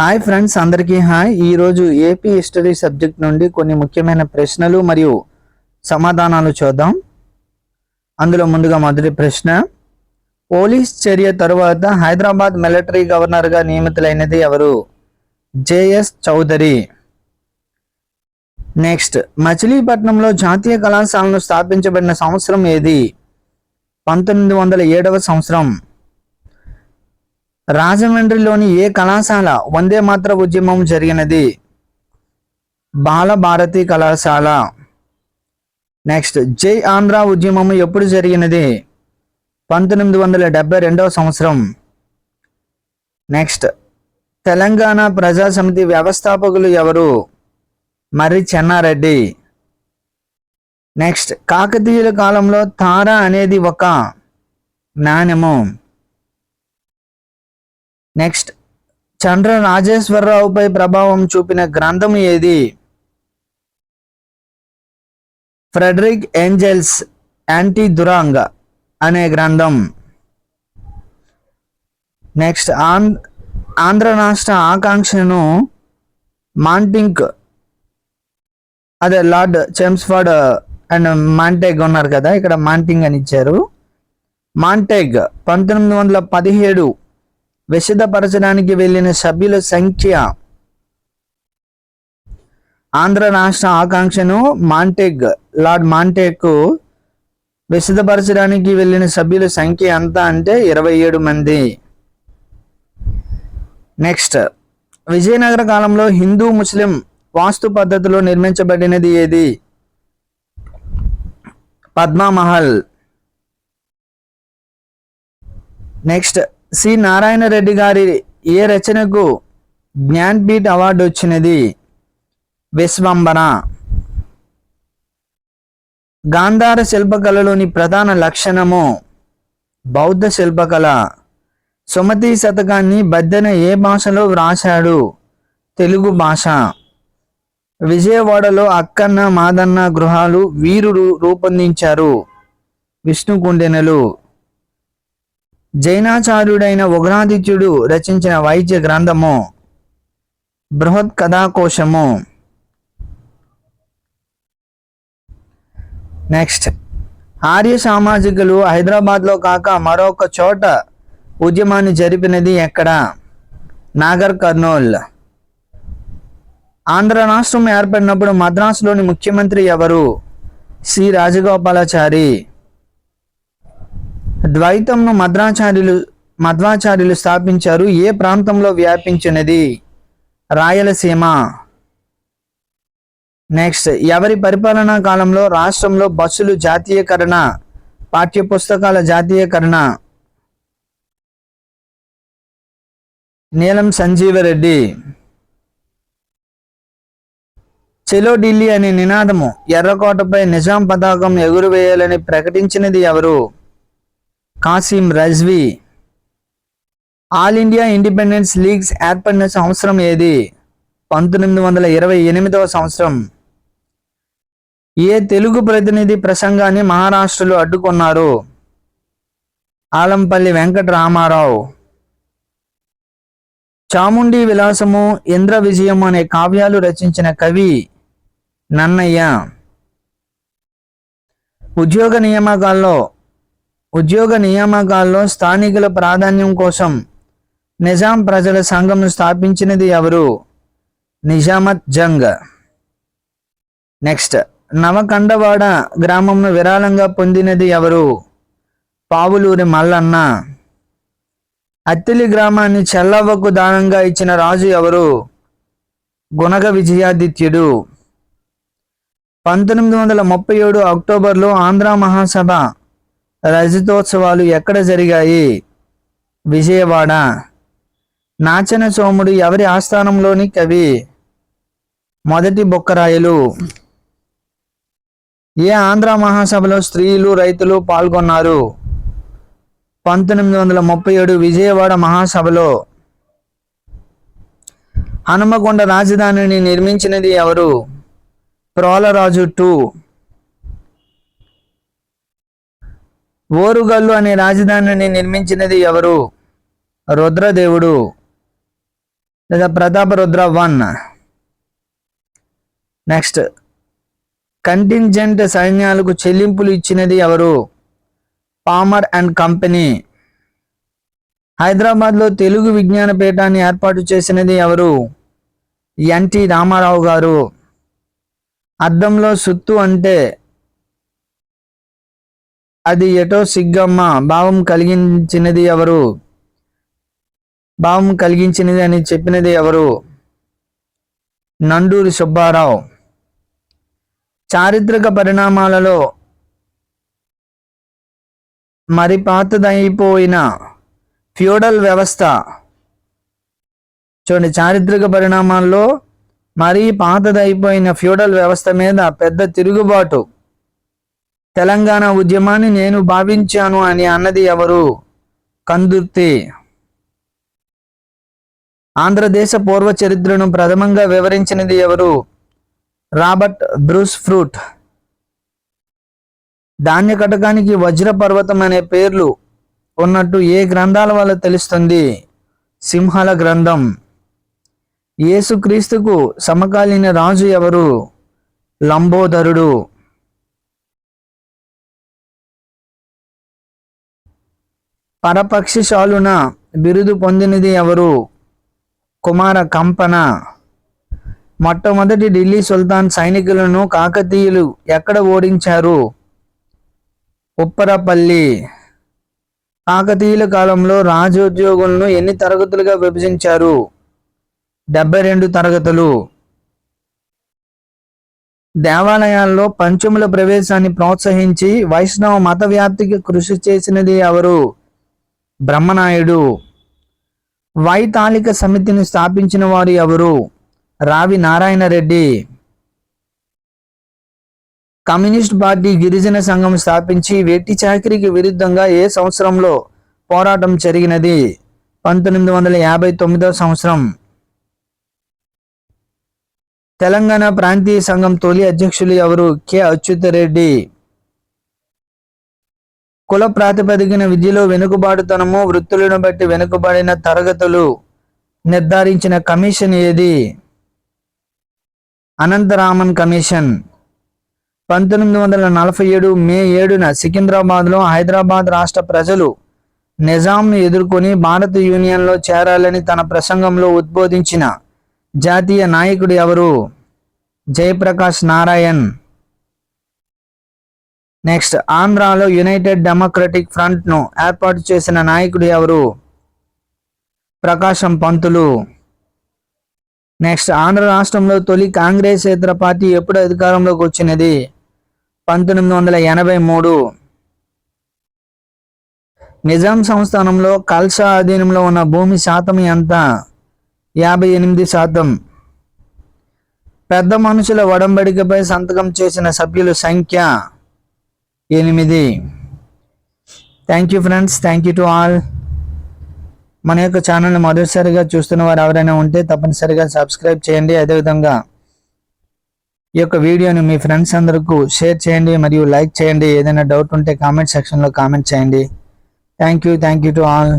Hi friends అందరికీ hi ఈరోజు AP history subject నుండి కొన్ని ముఖ్యమైన ప్రశ్నలు మరియు సమాధానాలు చూద్దాం. అందులో ముందుగా మొదటి ప్రశ్న. పోలీస్ చర్య తరువాత హైదరాబాద్ మిలిటరీ గవర్నర్గా నియమితులైనది ఎవరు? జేఎస్ చౌదరి. నెక్స్ట్ మచిలీపట్నంలో జాతీయ కళాశాలను స్థాపించబడిన సంవత్సరం ఏది? పంతొమ్మిది వందల ఏడవ సంవత్సరం. రాజమండ్రిలోని ఏ కళాశాల వందే మాత్ర ఉద్యమం జరిగినది? బాలభారతి కళాశాల. నెక్స్ట్ జై ఆంధ్ర ఉద్యమం ఎప్పుడు జరిగినది? పంతొమ్మిది వందల డెబ్బై రెండవ సంవత్సరం. నెక్స్ట్ తెలంగాణ ప్రజాసమితి వ్యవస్థాపకులు ఎవరు? మర్రి చెన్నారెడ్డి. నెక్స్ట్ కాకతీయుల కాలంలో తార అనేది ఒక నాణ్యము నెక్స్ట్ చంద్ర రాజేశ్వరరావుపై ప్రభావం చూపిన గ్రంథం ఏది? ఫ్రెడరిక్ ఏంజెల్స్ యాంటీ దురాంగ్ అనే గ్రంథం. నెక్స్ట్ ఆంధ్ర ఆంధ్ర రాష్ట్ర ఆకాంక్షను మాంటింక్ అదే లార్డ్ చెమ్స్ఫర్డ్ అండ్ మాంటెగ్ ఉన్నారు కదా ఇక్కడ మాంటింగ్ అని ఇచ్చారు. మాంటెగ్ పంతొమ్మిది వందల పదిహేడు విశదపరచడానికి వెళ్ళిన సభ్యుల సంఖ్య. ఆంధ్ర రాష్ట్ర ఆకాంక్షను మాంటెగ్ లార్డ్ మాంటెగ్ విశదపరచడానికి వెళ్ళిన సభ్యుల సంఖ్య ఎంత అంటే ఇరవై ఏడు మంది. నెక్స్ట్ విజయనగర కాలంలో హిందూ ముస్లిం వాస్తు పద్ధతిలో నిర్మించబడినది ఏది? పద్మామహల్. Next C. నారాయణ రెడ్డి గారి ఏ రచనకు జ్ఞాన్పీఠ్ అవార్డు వచ్చినది? విశ్వంబన గాంధార శిల్పకళలోని ప్రధాన లక్షణము బౌద్ధ శిల్పకళ. సుమతి శతకాన్ని బద్దెన ఏ భాషలో వ్రాశాడు? తెలుగు భాష. విజయవాడలో అక్కన్న మాదన్న గృహాలు వీరుడు రూపొందించారు. విష్ణు కుండెనలు జైనాచార్యుడైన ఉగ్రాదిత్యుడు రచించిన వైద్య గ్రంథము బృహత్ కథాకోశము నెక్స్ట్ ఆర్య సామాజికులు హైదరాబాద్లో కాక మరొక చోట ఉద్యమాన్ని జరిపినది ఎక్కడ? నాగర్ కర్నూల్. ఆంధ్ర రాష్ట్రం ఏర్పడినప్పుడు మద్రాసులోని ముఖ్యమంత్రి ఎవరు? సి. రాజగోపాలాచారి. ద్వైతంను మద్రాచార్యులు మధ్వాచార్యులు స్థాపించారు. ఏ ప్రాంతంలో వ్యాపించినది? రాయలసీమ. నెక్స్ట్ ఎవరి పరిపాలనా కాలంలో రాష్ట్రంలో బస్సులు జాతీయకరణ పాఠ్యపుస్తకాల జాతీయకరణ? నీలం సంజీవరెడ్డి. చెలో ఢిల్లీ అనే నినాదము. ఎర్రకోటపై నిజాం పతాకం ఎగురవేయాలని ప్రకటించినది ఎవరు? Kasim Razvi all India independence leagues ఏర్పడిన సంవత్సరం ఏది? పంతొమ్మిది వందల ఇరవై ఎనిమిదవ సంవత్సరం. ఏ తెలుగు ప్రతినిధి ప్రసంగాన్ని మహారాష్ట్రలో అడ్డుకున్నారు? ఆలంపల్లి వెంకట రామారావు చాముండి విలాసము ఇంద్ర విజయం అనే కావ్యాలు రచించిన కవి నన్నయ్య. ఉద్యోగ నియామకాల్లో ఉద్యోగ నియామకాల్లో స్థానికుల ప్రాధాన్యం కోసం నిజాం ప్రజల సంఘంను స్థాపించినది ఎవరు? నిజామత్ జంగ్. నెక్స్ట్ నవకండవాడ గ్రామంను విరాళంగా పొందినది ఎవరు? పావులూరి మల్లన్న. అత్తిలి గ్రామాన్ని చెల్లవ్వకు దానంగా ఇచ్చిన రాజు ఎవరు? గుణగ విజయాదిత్యుడు. పంతొమ్మిది వందల ముప్పై ఏడు అక్టోబర్లో ఆంధ్ర మహాసభ రజతోత్సవాలు ఎక్కడ జరిగాయి? విజయవాడ. నాచన సోముడు ఎవరి ఆస్థానంలోని కవి? మొదటి బొక్కరాయలు. ఏ ఆంధ్ర మహాసభలో స్త్రీలు రైతులు పాల్గొన్నారు? పంతొమ్మిది వందల ముప్పై ఏడు విజయవాడ మహాసభలో. హనుమకొండ రాజధానిని నిర్మించినది ఎవరు? ప్రోలరాజు టూ. ఓరుగల్లు అనే రాజధానిని నిర్మించినది ఎవరు? రుద్రదేవుడు. లేదా Pratapa Rudra one. Next. Contingent సైన్యాలకు చెల్లింపులు ఇచ్చినది ఎవరు? Palmer and company. హైదరాబాద్లో తెలుగు విజ్ఞాన పీఠాన్ని ఏర్పాటు చేసినది ఎవరు? ఎన్టీ రామారావు గారు. అద్దంలో సుత్తు అంటే అది ఎటో సిగ్గమ్మ భావం కలిగించినది ఎవరు? భావం కలిగించినది అని చెప్పినది ఎవరు? నండూరి సుబ్బారావు. చారిత్రక పరిణామాలలో మరి పాతదైపోయిన ఫ్యూడల్ వ్యవస్థ. చూడండి చారిత్రక పరిణామాల్లో మరీ పాతదైపోయిన ఫ్యూడల్ వ్యవస్థ మీద పెద్ద తిరుగుబాటు. తెలంగాణ ఉద్యమాన్ని నేను భావించాను అని అన్నది ఎవరు? కందుర్తి. ఆంధ్రదేశ పూర్వ చరిత్రను ప్రథమంగా వివరించినది ఎవరు? రాబర్ట్ బ్రూస్ ఫ్రూట్ ధాన్య కటకానికి వజ్ర పర్వతం అనే పేర్లు ఉన్నట్టు ఏ గ్రంథాల వల్ల తెలుస్తుంది? సింహాల గ్రంథం. యేసుక్రీస్తుకు సమకాలీన రాజు ఎవరు? లంబోదరుడు. పరపక్షిశాలున బిరుదు పొందినది ఎవరు? కుమార కంపన. మొట్టమొదటి ఢిల్లీ సుల్తాన్ సైనికులను కాకతీయులు ఎక్కడ ఓడించారు? ఉప్పరపల్లి. కాకతీయుల కాలంలో రాజోద్యోగులను ఎన్ని తరగతులుగా విభజించారు? డెబ్బై రెండు తరగతులు. దేవాలయాల్లో పంచముల ప్రవేశాన్ని ప్రోత్సహించి వైష్ణవ మత వ్యాప్తికి కృషి చేసినది ఎవరు? బ్రహ్మనాయుడు. వైతాళిక సమితిని స్థాపించిన వారు ఎవరు? రావి నారాయణ రెడ్డి. కమ్యూనిస్ట్ పార్టీ గిరిజన సంఘం స్థాపించి వెట్టి చాకరీకి విరుద్ధంగా ఏ సంవత్సరంలో పోరాటం జరిగినది? పంతొమ్మిది వందల యాభై తొమ్మిదవ సంవత్సరం. తెలంగాణ ప్రాంతీయ సంఘం తొలి అధ్యక్షులు ఎవరు? కె. అచ్యుతరెడ్డి కుల ప్రాతిపదికన విద్యలో వెనుకబాటుతనము వృత్తులను బట్టి వెనుకబడిన తరగతులు నిర్ధారించిన కమిషన్ ఏది? అనంతరామన్ కమిషన్. పంతొమ్మిది వందల నలభై ఏడు మే ఏడున సికింద్రాబాద్లో హైదరాబాద్ రాష్ట్ర ప్రజలు నిజాంను ఎదుర్కొని భారత యూనియన్లో చేరాలని తన ప్రసంగంలో ఉద్బోధించిన జాతీయ నాయకుడు ఎవరు? జయప్రకాష్ నారాయణ్. నెక్స్ట్ ఆంధ్రాలో యునైటెడ్ డెమోక్రటిక్ ఫ్రంట్ను ఏర్పాటు చేసిన నాయకుడు ఎవరు? ప్రకాశం పంతులు. నెక్స్ట్ ఆంధ్ర రాష్ట్రంలో తొలి కాంగ్రెస్ ఇతర పార్టీ ఎప్పుడు అధికారంలోకి వచ్చినది? పంతొమ్మిది వందల ఎనభై మూడు. నిజాం సంస్థానంలో కల్సా అధీనంలో ఉన్న భూమి శాతం ఎంత? యాభై ఎనిమిది శాతం. పెద్ద మనుషుల వడంబడికపై సంతకం చేసిన సభ్యుల సంఖ్య ఎనిమిది. Thank you friends thank you to all మన యొక్క ఛానల్ని మొదటిసారిగా చూస్తున్న వారు ఎవరైనా ఉంటే తప్పనిసరిగా సబ్స్క్రైబ్ చేయండి. అదేవిధంగా ఈ యొక్క వీడియోని మీ ఫ్రెండ్స్ అందరికీ షేర్ చేయండి మరియు లైక్ చేయండి. ఏదైనా డౌట్ ఉంటే కామెంట్ సెక్షన్లో కామెంట్ చేయండి. Thank you thank you to all